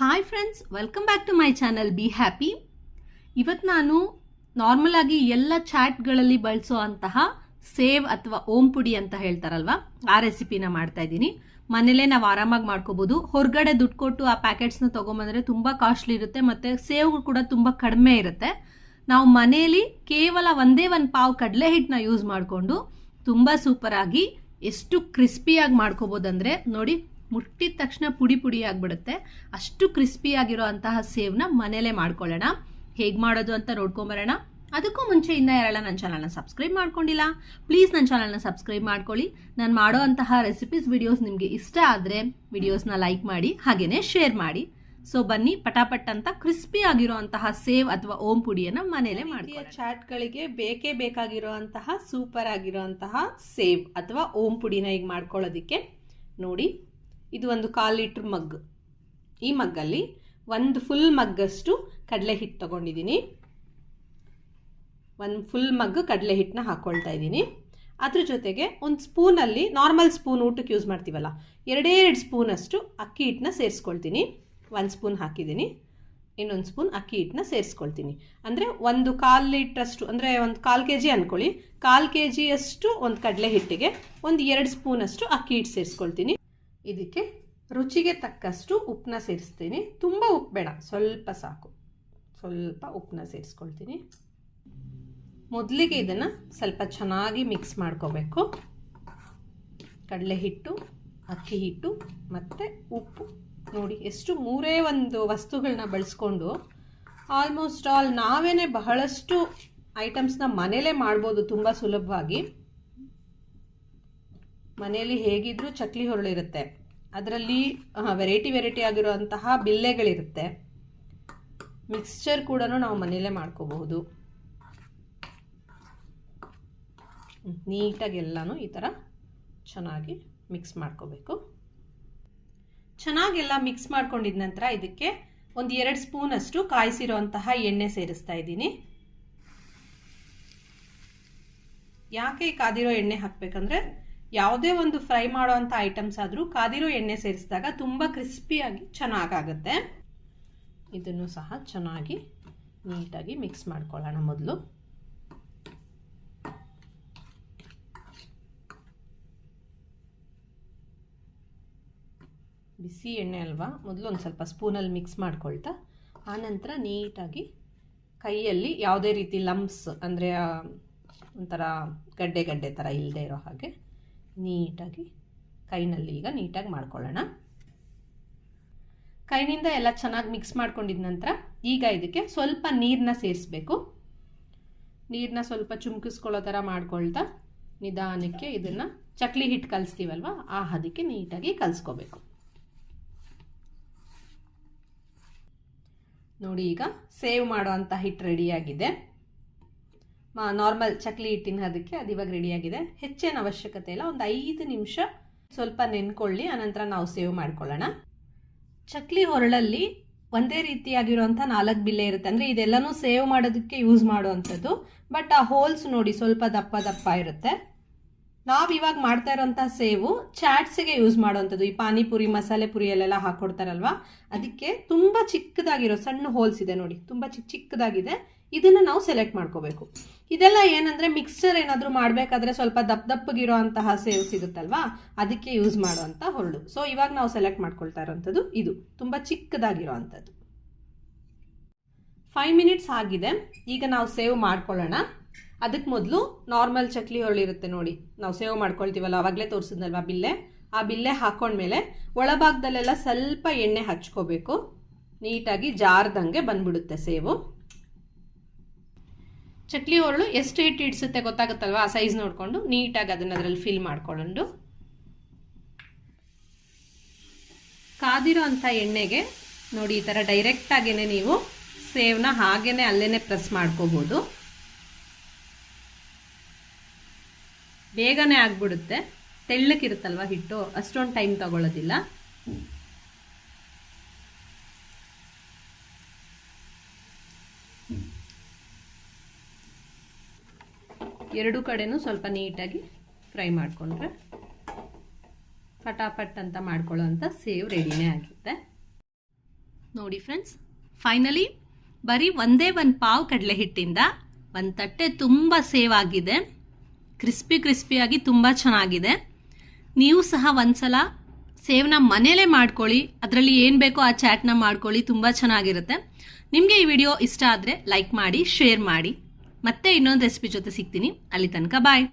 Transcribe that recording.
Hi friends welcome back to my channel be happy ಇವತ್ತು ನಾನು normal ಆಗಿ ಎಲ್ಲ ಚಾಟ್ಗಳಲ್ಲಿ ಬಳಸೋ ಅಂತಹ ಸೇವ್ ಅಥವಾ ಓಂ ಪುಡಿ ಅಂತ ಹೇಳ್ತಾರಲ್ವಾ, ಆ ರೆಸಿಪಿನ ಮಾಡ್ತಾ ಇದ್ದೀನಿ. ಮನೇಲೇ ನಾವು ಆರಾಮಾಗಿ ಮಾಡ್ಕೋಬೋದು. ಹೊರಗಡೆ ದುಡ್ಡು ಕೊಟ್ಟು ಆ ಪ್ಯಾಕೆಟ್ಸ್ನ ತೊಗೊಂಬಂದರೆ ತುಂಬ ಕಾಸ್ಟ್ಲಿ ಇರುತ್ತೆ ಮತ್ತು ಸೇವ್ ಕೂಡ ತುಂಬ ಕಡಿಮೆ ಇರುತ್ತೆ. ನಾವು ಮನೆಯಲ್ಲಿ ಕೇವಲ ಒಂದೇ ಒಂದು ಪಾವ್ ಕಡಲೆ ಹಿಟ್ಟನ್ನ ಯೂಸ್ ಮಾಡಿಕೊಂಡು ತುಂಬ ಸೂಪರಾಗಿ ಎಷ್ಟು ಕ್ರಿಸ್ಪಿಯಾಗಿ ಮಾಡ್ಕೋಬೋದಂದರೆ ನೋಡಿ ಮುಟ್ಟಿದ ತಕ್ಷಣ ಪುಡಿ ಪುಡಿ ಆಗಿಬಿಡುತ್ತೆ. ಅಷ್ಟು ಕ್ರಿಸ್ಪಿ ಆಗಿರೋ ಅಂತಹ ಸೇವ್ನ ಮನೇಲೆ ಮಾಡ್ಕೊಳ್ಳೋಣ. ಹೇಗೆ ಮಾಡೋದು ಅಂತ ನೋಡ್ಕೊಂಬರೋಣ. ಅದಕ್ಕೂ ಮುಂಚೆ ಇನ್ನೂ ಯಾರೆಲ್ಲ ನನ್ನ ಚಾನಲ್ನ ಸಬ್ಸ್ಕ್ರೈಬ್ ಮಾಡ್ಕೊಂಡಿಲ್ಲ ಪ್ಲೀಸ್ ನನ್ನ ಚಾನಲ್ನ ಸಬ್ಸ್ಕ್ರೈಬ್ ಮಾಡ್ಕೊಳ್ಳಿ. ನಾನು ಮಾಡೋ ಅಂತಹ ರೆಸಿಪೀಸ್ ವಿಡಿಯೋಸ್ ನಿಮಗೆ ಇಷ್ಟ ಆದರೆ ವಿಡಿಯೋಸ್ನ ಲೈಕ್ ಮಾಡಿ ಹಾಗೆಯೇ ಶೇರ್ ಮಾಡಿ. ಸೊ ಬನ್ನಿ ಪಟಾಪಟ್ ಅಂತ ಕ್ರಿಸ್ಪಿ ಆಗಿರೋ ಅಂತಹ ಸೇವ್ ಅಥವಾ ಓಂ ಪುಡಿಯನ್ನು ಮನೇಲೆ ಮಾಡಿ ಚಾಟ್ಗಳಿಗೆ ಬೇಕೇ ಬೇಕಾಗಿರೋ ಅಂತಹ ಸೂಪರ್ ಆಗಿರೋ ಅಂತಹ ಸೇವ್ ಅಥವಾ ಓಂ ಪುಡಿನ ಈಗ ಮಾಡ್ಕೊಳ್ಳೋದಕ್ಕೆ ನೋಡಿ. ಇದು ಒಂದು ಕಾಲು ಲೀಟ್ರ್ ಮಗ್. ಈ ಮಗ್ಗಲ್ಲಿ ಒಂದು ಫುಲ್ ಮಗ್ಗಷ್ಟು ಕಡಲೆ ಹಿಟ್ಟು ತಗೊಂಡಿದ್ದೀನಿ. ಒಂದು ಫುಲ್ ಮಗ್ ಕಡಲೆ ಹಿಟ್ಟನ್ನ ಹಾಕ್ಕೊಳ್ತಾ ಇದ್ದೀನಿ. ಅದ್ರ ಜೊತೆಗೆ ಒಂದು ಸ್ಪೂನಲ್ಲಿ ನಾರ್ಮಲ್ ಸ್ಪೂನ್ ಊಟಕ್ಕೆ ಯೂಸ್ ಮಾಡ್ತೀವಲ್ಲ, ಎರಡೇ ಎರಡು ಸ್ಪೂನಷ್ಟು ಅಕ್ಕಿ ಹಿಟ್ಟನ್ನ ಸೇರಿಸ್ಕೊಳ್ತೀನಿ. ಒಂದು ಸ್ಪೂನ್ ಹಾಕಿದ್ದೀನಿ. ಇನ್ನೊಂದು ಸ್ಪೂನ್ ಅಕ್ಕಿ ಹಿಟ್ಟನ್ನ ಸೇರಿಸ್ಕೊಳ್ತೀನಿ. ಅಂದರೆ ಒಂದು ಕಾಲು ಲೀಟ್ರಷ್ಟು, ಅಂದರೆ ಒಂದು ಕಾಲು ಕೆ ಜಿ ಅಂದ್ಕೊಳ್ಳಿ ಕಾಲು ಕೆ ಜಿಯಷ್ಟು ಒಂದು ಕಡಲೆ ಹಿಟ್ಟಿಗೆ ಒಂದು ಎರಡು ಸ್ಪೂನಷ್ಟು ಅಕ್ಕಿ ಹಿಟ್ಟು ಸೇರಿಸ್ಕೊಳ್ತೀನಿ. ಇದಕ್ಕೆ ರುಚಿಗೆ ತಕ್ಕಷ್ಟು ಉಪ್ಪನ್ನ ಸೇರಿಸ್ತೀನಿ. ತುಂಬ ಉಪ್ಪು ಬೇಡ, ಸ್ವಲ್ಪ ಸಾಕು. ಸ್ವಲ್ಪ ಉಪ್ಪನ್ನ ಸೇರಿಸ್ಕೊಳ್ತೀನಿ. ಮೊದಲಿಗೆ ಇದನ್ನು ಸ್ವಲ್ಪ ಚೆನ್ನಾಗಿ ಮಿಕ್ಸ್ ಮಾಡ್ಕೋಬೇಕು. ಕಡಲೆ ಹಿಟ್ಟು, ಅಕ್ಕಿ ಹಿಟ್ಟು, ಮತ್ತು ಉಪ್ಪು. ನೋಡಿ, ಎಷ್ಟು ಮೂರೇ ಒಂದು ವಸ್ತುಗಳನ್ನ ಬಳಸ್ಕೊಂಡು ಆಲ್ಮೋಸ್ಟ್ ಆಲ್ ನಾವೇ ಬಹಳಷ್ಟು ಐಟಮ್ಸ್ನ ಮನೇಲೇ ಮಾಡ್ಬೋದು ತುಂಬ ಸುಲಭವಾಗಿ. ಮನೆಯಲ್ಲಿ ಹೇಗಿದ್ರೂ ಚಕ್ಲಿ ಹೊರಳಿರುತ್ತೆ. ಅದರಲ್ಲಿ ವೆರೈಟಿ ವೆರೈಟಿ ಆಗಿರುವಂತಹ ಬಿಲ್ಲೆಗಳಿರುತ್ತೆ. ಮಿಕ್ಸ್ಚರ್ ಕೂಡ ನಾವು ಮನೆಯಲ್ಲೇ ಮಾಡ್ಕೋಬಹುದು. ನೀಟಾಗಿ ಎಲ್ಲನೂ ಈ ಥರ ಚೆನ್ನಾಗಿ ಮಿಕ್ಸ್ ಮಾಡ್ಕೋಬೇಕು. ಚೆನ್ನಾಗೆಲ್ಲ ಮಿಕ್ಸ್ ಮಾಡ್ಕೊಂಡಿದ ನಂತರ ಇದಕ್ಕೆ ಒಂದು ಎರಡು ಸ್ಪೂನಷ್ಟು ಕಾಯಿಸಿರುವಂತಹ ಎಣ್ಣೆ ಸೇರಿಸ್ತಾ ಇದ್ದೀನಿ. ಯಾಕೆ ಕಾದಿರೋ ಎಣ್ಣೆ ಹಾಕಬೇಕಂದ್ರೆ ಯಾವುದೇ ಒಂದು ಫ್ರೈ ಮಾಡುವಂಥ ಐಟಮ್ಸ್ ಆದರೂ ಕಾದಿರೋ ಎಣ್ಣೆ ಸೇರಿಸಿದಾಗ ತುಂಬ ಕ್ರಿಸ್ಪಿಯಾಗಿ ಚೆನ್ನಾಗಾಗುತ್ತೆ. ಇದನ್ನು ಸಹ ಚೆನ್ನಾಗಿ ನೀಟಾಗಿ ಮಿಕ್ಸ್ ಮಾಡ್ಕೊಳ್ಳೋಣ ಮೊದಲು. ಬಿಸಿ ಎಣ್ಣೆ ಅಲ್ವಾ? ಮೊದಲು ಒಂದು ಸ್ವಲ್ಪ ಸ್ಪೂನಲ್ಲಿ ಮಿಕ್ಸ್ ಮಾಡ್ಕೊಳ್ತಾ, ಆನಂತರ ನೀಟಾಗಿ ಕೈಯಲ್ಲಿ ಯಾವುದೇ ರೀತಿ ಲಂಬ್ಸ್ ಅಂದರೆ ಒಂಥರ ಗಡ್ಡೆ ಗಡ್ಡೆ ಥರ ಇಲ್ಲದೆ ಇರೋ ಹಾಗೆ ನೀಟಾಗಿ ಕೈನಲ್ಲಿ ಈಗ ನೀಟಾಗಿ ಮಾಡ್ಕೊಳ್ಳೋಣ. ಕೈನಿಂದ ಎಲ್ಲ ಚೆನ್ನಾಗಿ ಮಿಕ್ಸ್ ಮಾಡ್ಕೊಂಡಿದ ನಂತರ ಈಗ ಇದಕ್ಕೆ ಸ್ವಲ್ಪ ನೀರನ್ನ ಸೇರಿಸ್ಬೇಕು. ನೀರನ್ನ ಸ್ವಲ್ಪ ಚುಮ್ಕಿಸ್ಕೊಳ್ಳೋ ಥರ ಮಾಡ್ಕೊಳ್ತಾ ನಿಧಾನಕ್ಕೆ ಇದನ್ನು ಚಕ್ಲಿ ಹಿಟ್ಟು ಕಲಿಸ್ತೀವಲ್ವ, ಆ ಹದಕ್ಕೆ ನೀಟಾಗಿ ಕಲಿಸ್ಕೋಬೇಕು. ನೋಡಿ ಈಗ ಸೇವ್ ಮಾಡೋ ಹಿಟ್ಟು ರೆಡಿಯಾಗಿದೆ ನಾರ್ಮಲ್ ಚಕ್ಲಿ ಹಿಟ್ಟಿನ ಅದಕ್ಕೆ ಅದು ಇವಾಗ ರೆಡಿಯಾಗಿದೆ ಹೆಚ್ಚೇನು ಅವಶ್ಯಕತೆ ಇಲ್ಲ. ಒಂದು ಐದು ನಿಮಿಷ ಸ್ವಲ್ಪ ನೆನ್ಕೊಳ್ಳಿ ಆನಂತರ ನಾವು ಸೇವ್ ಮಾಡ್ಕೊಳ್ಳೋಣ. ಚಕ್ಲಿ ಹೊರಳಲ್ಲಿ ಒಂದೇ ರೀತಿಯಾಗಿರುವಂಥ ನಾಲ್ಕು ಬಿಲ್ಲೆ ಇರುತ್ತೆ. ಅಂದರೆ ಇದೆಲ್ಲನೂ ಸೇವ್ ಮಾಡೋದಕ್ಕೆ ಯೂಸ್ ಮಾಡುವಂಥದ್ದು. ಬಟ್ ಆ ಹೋಲ್ಸ್ ನೋಡಿ ಸ್ವಲ್ಪ ದಪ್ಪ ದಪ್ಪ ಇರುತ್ತೆ. ನಾವು ಇವಾಗ ಮಾಡ್ತಾ ಇರೋಂಥ ಸೇವು ಚಾಟ್ಸಿಗೆ ಯೂಸ್ ಮಾಡುವಂಥದ್ದು. ಈ ಪಾನಿಪುರಿ, ಮಸಾಲೆ ಪುರಿಯಲ್ಲೆಲ್ಲ ಹಾಕ್ಕೊಡ್ತಾರಲ್ವ ಅದಕ್ಕೆ ತುಂಬ ಚಿಕ್ಕದಾಗಿರೋ ಸಣ್ಣ ಹೋಲ್ಸ್ ಇದೆ ನೋಡಿ. ತುಂಬ ಚಿಕ್ಕ ಚಿಕ್ಕದಾಗಿದೆ. ಇದನ್ನು ನಾವು ಸೆಲೆಕ್ಟ್ ಮಾಡ್ಕೋಬೇಕು. ಇದೆಲ್ಲ ಏನಂದರೆ ಮಿಕ್ಸ್ಚರ್ ಏನಾದರೂ ಮಾಡಬೇಕಾದ್ರೆ ಸ್ವಲ್ಪ ದಪ್ಪ ದಪ್ಪಗಿರೋ ಅಂತಹ ಸೇವ್ ಸಿಗುತ್ತಲ್ವಾ? ಅದಕ್ಕೆ ಯೂಸ್ ಮಾಡುವಂಥ ಹೊರಳು. ಸೊ ಇವಾಗ ನಾವು ಸೆಲೆಕ್ಟ್ ಮಾಡ್ಕೊಳ್ತಾ ಇರೋವಂಥದ್ದು ಇದು. ತುಂಬ ಚಿಕ್ಕದಾಗಿರೋ ಅಂಥದ್ದು. ಫೈವ್ ಮಿನಿಟ್ಸ್ ಆಗಿದೆ. ಈಗ ನಾವು ಸೇವ್ ಮಾಡ್ಕೊಳ್ಳೋಣ. ಅದಕ್ಕೆ ಮೊದಲು ನಾರ್ಮಲ್ ಚಕ್ಲಿ ಹೊರಳಿರುತ್ತೆ ನೋಡಿ. ನಾವು ಸೇವ್ ಮಾಡ್ಕೊಳ್ತೀವಲ್ಲ, ಅವಾಗಲೇ ತೋರಿಸಿದ್ನಲ್ವಾ ಬಿಲ್ಲೆ? ಆ ಬಿಲ್ಲೆ ಹಾಕೊಂಡ್ಮೇಲೆ ಒಳಭಾಗದಲ್ಲೆಲ್ಲ ಸ್ವಲ್ಪ ಎಣ್ಣೆ ಹಚ್ಕೋಬೇಕು. ನೀಟಾಗಿ ಜಾರ್ದಂಗೆ ಬಂದ್ಬಿಡುತ್ತೆ ಸೇವು. ಚಕ್ಲಿ ಹೊರಳು ಎಷ್ಟು ಹಿಟ್ಟು ಇಡ್ಸುತ್ತೆ ಗೊತ್ತಾಗುತ್ತಲ್ವ? ಆ ಸೈಜ್ ನೋಡಿಕೊಂಡು ನೀಟಾಗಿ ಅದನ್ನು ಅದರಲ್ಲಿ ಫಿಲ್ ಮಾಡಿಕೊಂಡು ಕಾದಿರೋ ಅಂಥ ಎಣ್ಣೆಗೆ ನೋಡಿ, ಈ ಥರ ಡೈರೆಕ್ಟಾಗೇ ನೀವು ಸೇವ್ನ ಹಾಗೇ ಅಲ್ಲೇ ಪ್ರೆಸ್ ಮಾಡ್ಕೋಬೋದು. ಬೇಗನೆ ಆಗ್ಬಿಡುತ್ತೆ. ತೆಳ್ಳಕ್ಕಿರುತ್ತಲ್ವ ಹಿಟ್ಟು? ಅಷ್ಟೊಂದು ಟೈಮ್ ತಗೊಳ್ಳೋದಿಲ್ಲ ಎರಡು ಕಡೆನೂ ಸ್ವಲ್ಪ ನೀಟಾಗಿ ಫ್ರೈ ಮಾಡಿಕೊಂಡ್ರೆ ಪಟಾಪಟ್ ಅಂತ ಮಾಡ್ಕೊಳ್ಳೋ ಅಂಥ ಸೇವ್ ರೆಡಿನೇ ಆಗುತ್ತೆ. ನೋಡಿ ಫ್ರೆಂಡ್ಸ್ ಫೈನಲಿ ಬರೀ ಒಂದೇ ಒಂದು ಪಾವ್ ಕಡಲೆ ಹಿಟ್ಟಿಂದ ಒಂದು ತಟ್ಟೆ ತುಂಬ ಸೇವ್ ಆಗಿದೆ. ಕ್ರಿಸ್ಪಿ ಕ್ರಿಸ್ಪಿಯಾಗಿ ತುಂಬ ಚೆನ್ನಾಗಿದೆ. ನೀವು ಸಹ ಒಂದ್ಸಲ ಸೇವ್ನ ಮನೇಲೇ ಮಾಡ್ಕೊಳ್ಳಿ, ಅದರಲ್ಲಿ ಏನು ಬೇಕೋ ಆ ಚಾಟ್ನ ಮಾಡ್ಕೊಳ್ಳಿ, ತುಂಬ ಚೆನ್ನಾಗಿರುತ್ತೆ. ನಿಮಗೆ ಈ ವಿಡಿಯೋ ಇಷ್ಟ ಆದರೆ ಲೈಕ್ ಮಾಡಿ ಶೇರ್ ಮಾಡಿ. ಮತ್ತೆ ಇನ್ನೊಂದು ರೆಸಿಪಿ ಜೊತೆ ಸಿಗ್ತೀನಿ. ಅಲ್ಲಿ ತನಕ ಬಾಯ್